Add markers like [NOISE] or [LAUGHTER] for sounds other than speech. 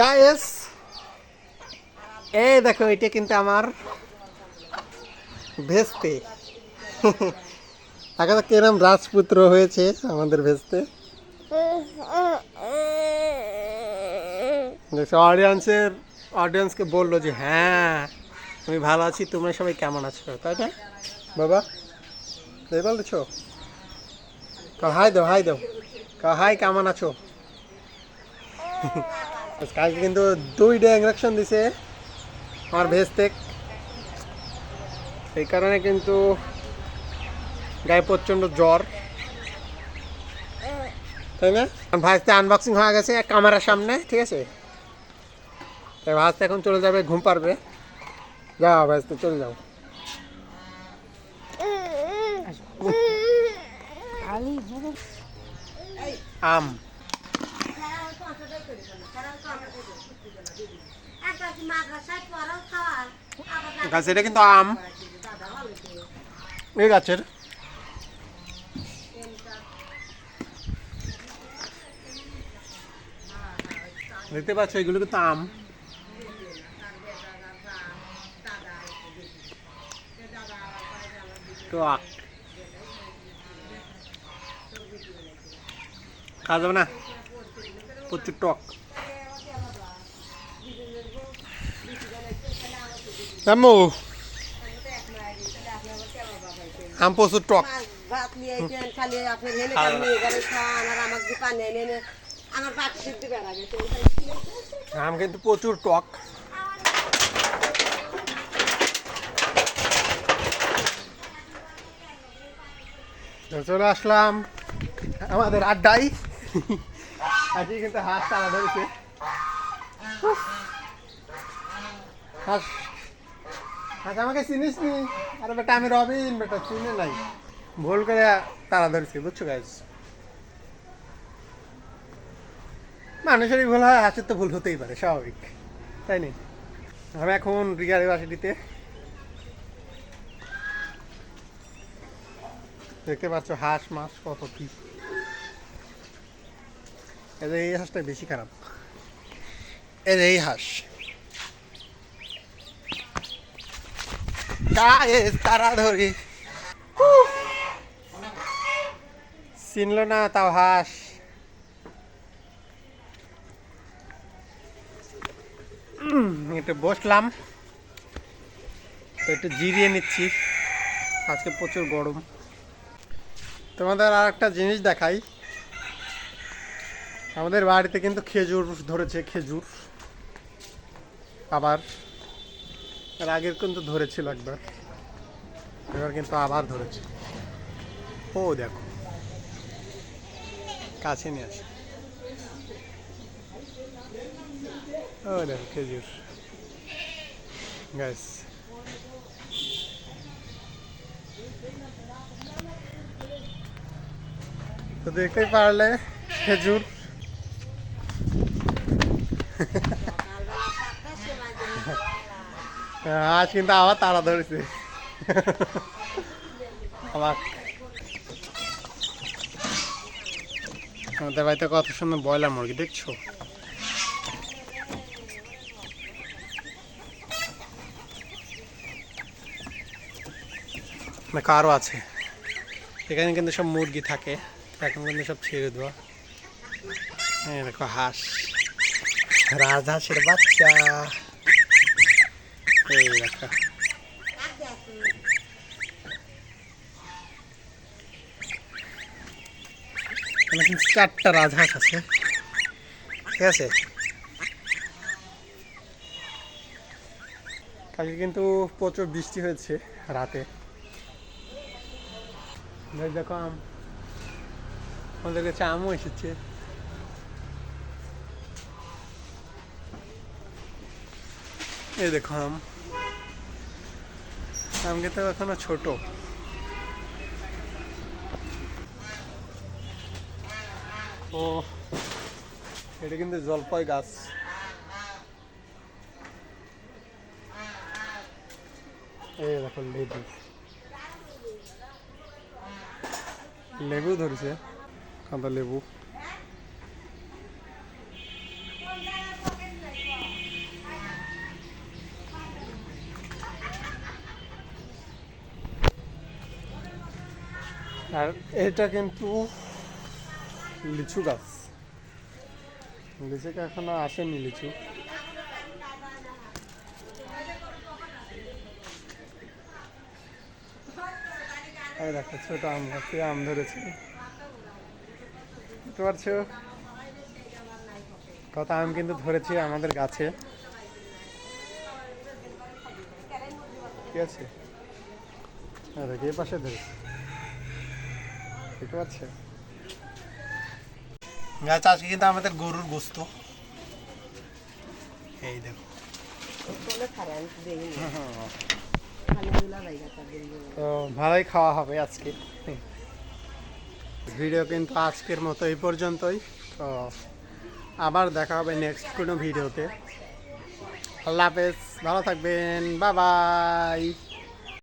Guys এই দেখো, এটা কিন্তু আমার ভেস্তে। [LAUGHS] তো কেরম রাজপুত্র হয়েছে আমাদের ভেস্তে। দেখছ অডিয়েন্সের অডিয়েন্সকে বলল যে হ্যাঁ আমি ভালো আছি, তোমরা সবাই কেমন আছো? তাই না? বাবা তাই বলছো হাই দাও হাই দাও। হাই, কেমন আছো? [LAUGHS] কালকে কিন্তু দুই দুইটা ইঞ্জেকশন দিছে আমার ভেস্তেক। এই কারণে কিন্তু গায়ে প্রচণ্ড জ্বর। তাই না? ভাজতে আনবক্সিং হয়ে গেছে ক্যামেরার সামনে, ঠিক আছে? তাই ভাজতে এখন চলে যাবে, ঘুম পারবে যাও ভাজতে চলে যাও। আম। গাছ, এটা কিন্তু আম। এই গাছের। দেখতে পাচ্ছ, এগুলো কিন্তু আম। টক খাওয়া যাবে না? প্রচুর টক। আম্মু আম প্রচুর টক ভাত নিয়ে আইছেন খালি আপনার হেনে কাল নিয়ে গেলে খান আর আমার দোকানে এনে এনে আমার পাট সিদ্ধ বেড়া গেছে আম কিন্তু প্রচুর টক চলে আসলাম আমাদের আড্ডাই আজকে কিন্তু হাঁস তারা ধরেছে হাঁস আমাকে চিনিস নি? আরে বেটা, আমি রবিন, বেটা, চিনে নাই। ভুল করে তারা ধরছি, বুঝছ গাইজ মানুষেরই ভুল হয়, হাঁসের তো ভুল হতেই পারে, স্বাভাবিক। তাই নি? আমি এখন রিয়া ইউনিভার্সিটিতে। দেখতে পাচ্ছ, হাঁস, মাছ, কত কি। এই হাঁসটা বেশি খারাপ। এই হাঁস। গায়ে তারা ধরে! চিনল না তাও হাস। একটু বসলাম। তো একটু জিরিয়ে নিচ্ছি। আজকে প্রচুর গরম। তোমাদের আর একটা জিনিস দেখাই। আমাদের বাড়িতে কিন্তু খেজুর ধরেছে খেজুর। আবার এর আগের কিন্তু ধরেছিল একবার। এবার কিন্তু আবার ধরেছে। ও, দেখো। কাছে নিয়ে আসে। ও, দেখো, খেজুর। গাছ তো দেখতেই পারলে খেজুর। আজ কিন্তু আবার তারা ধরেছে। আমাদের বাড়িতে কত সুন্দর ব্রয়লার মুরগি, দেখছ? দেখো আরও আছে। এখানে কিন্তু সব মুরগি থাকে, এখন কিন্তু সব ছেড়ে দেওয়া। দেখো হাঁস। রাজহাঁসের বাচ্চা। এই এখানে চারটা রাজহাঁস আছে ঠিক আছে কালকে কিন্তু প্রচুর বৃষ্টি হয়েছে রাতে দেখো আম আমাদের কাছে আমও এসেছে এই দেখো আম। আম কিন্তু এখনও ছোট। ও, এটা কিন্তু জলপাই গাছ। এই দেখো লেবু। লেবু ধরেছে, কাঁদা লেবু। আর এটা কিন্তু লিচু গাছ। লিচুকে এখনও আসেনি লিচু। এই দেখো, ছোট আম গাছে আম ধরেছে। বুঝতে পারছ? কত আম কিন্তু ধরেছি আমাদের গাছে। ঠিক আছে? দেখ, এই পাশে ধরেছে। দেখতে গাছ আজকে কিন্তু আমাদের গরুর গোস্ত। এই দেখো। বলে খারে আমি তো ভালোই খাওয়া হবে আজকে। ভিডিও কিন্তু আজকের মতো এই পর্যন্তই। তো আবার দেখা হবে নেক্সট কোনো ভিডিওতে। আল্লাহ হাফেজ। ভালো থাকবেন। Bye bye.